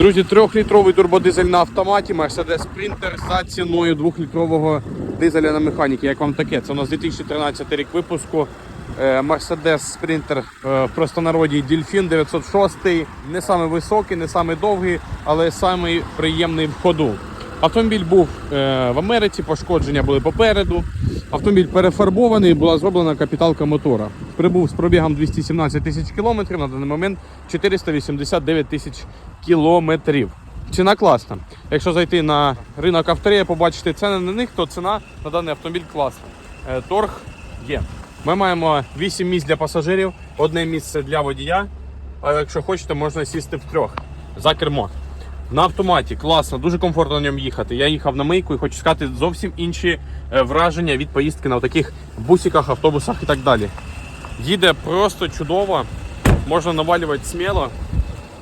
Друзі, трьохлітровий турбодизель на автоматі, Mercedes Sprinter за ціною двохлітрового дизеля на механіки. Як вам таке? Це у нас 2013 рік випуску. Е, Mercedes Sprinter е, в простонароді Дільфін 906. Не самий високий, не самий довгий, але самий приємний в ходу. Автомобіль був е, в Америці, пошкодження були попереду. Автомобіль перефарбований, була зроблена капіталка мотора. Прибув з пробігом 217 тисяч кілометрів, на даний момент 489 тисяч кілометрів. Ціна класна. Якщо зайти на ринок авторія, побачити ціни на них, то ціна на даний автомобіль класна. Е, Торг є. Ми маємо 8 місць для пасажирів, одне місце для водія. А якщо хочете, можна сісти в трьох за кермо. На автоматі класно, дуже комфортно на ньому їхати. Я їхав на мийку і хочу сказати зовсім інші е, враження від поїздки на таких бусиках, автобусах і так далі. Їде просто чудово, можна навалювати сміло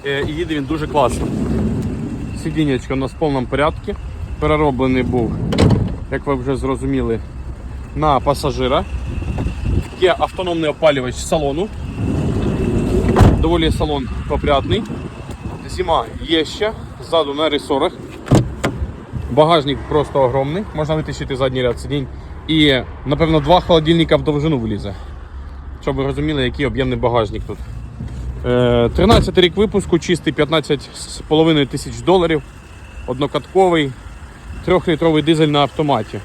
е, і їде він дуже класно. Сидіннячко у нас в повному порядку. Перероблений був, як ви вже зрозуміли, на пасажира. Є автономний опалювач салону. Доволі салон опрятний. Зима є ще, ззаду на ресорах. Багажник просто огромний, можна витащити задній ряд сидінь. І, напевно, два холодильника в довжину влізе. Щоб ви розуміли, який об'ємний багажник тут. Е, 13 рік випуску, чистий 15,5 тисяч доларів, однокатковий, трьохлітровий дизель на автоматі.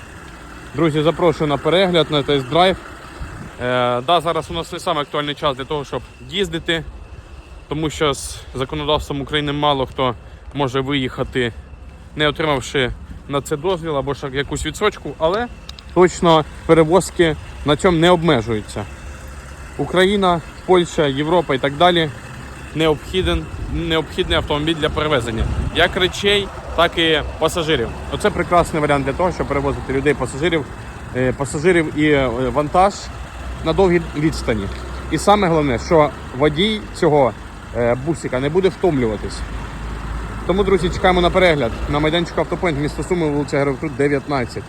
Друзі, запрошую на перегляд, на тест-драйв. Е, да, зараз у нас не саме актуальний час для того, щоб їздити, тому що з законодавством України мало хто може виїхати, не отримавши на це дозвіл або ж якусь відсрочку, але точно перевозки на цьому не обмежуються. Україна, Польща, Європа і так далі необхіден, необхідний автомобіль для перевезення як речей, так і пасажирів. Оце прекрасний варіант для того, щоб перевозити людей, пасажирів, е, пасажирів і е, вантаж на довгій відстані. І саме головне, що водій цього е, бусика не буде втомлюватись. Тому, друзі, чекаємо на перегляд на майданчику Автопоінт, місто Суми, вулиця Герофрут, 19.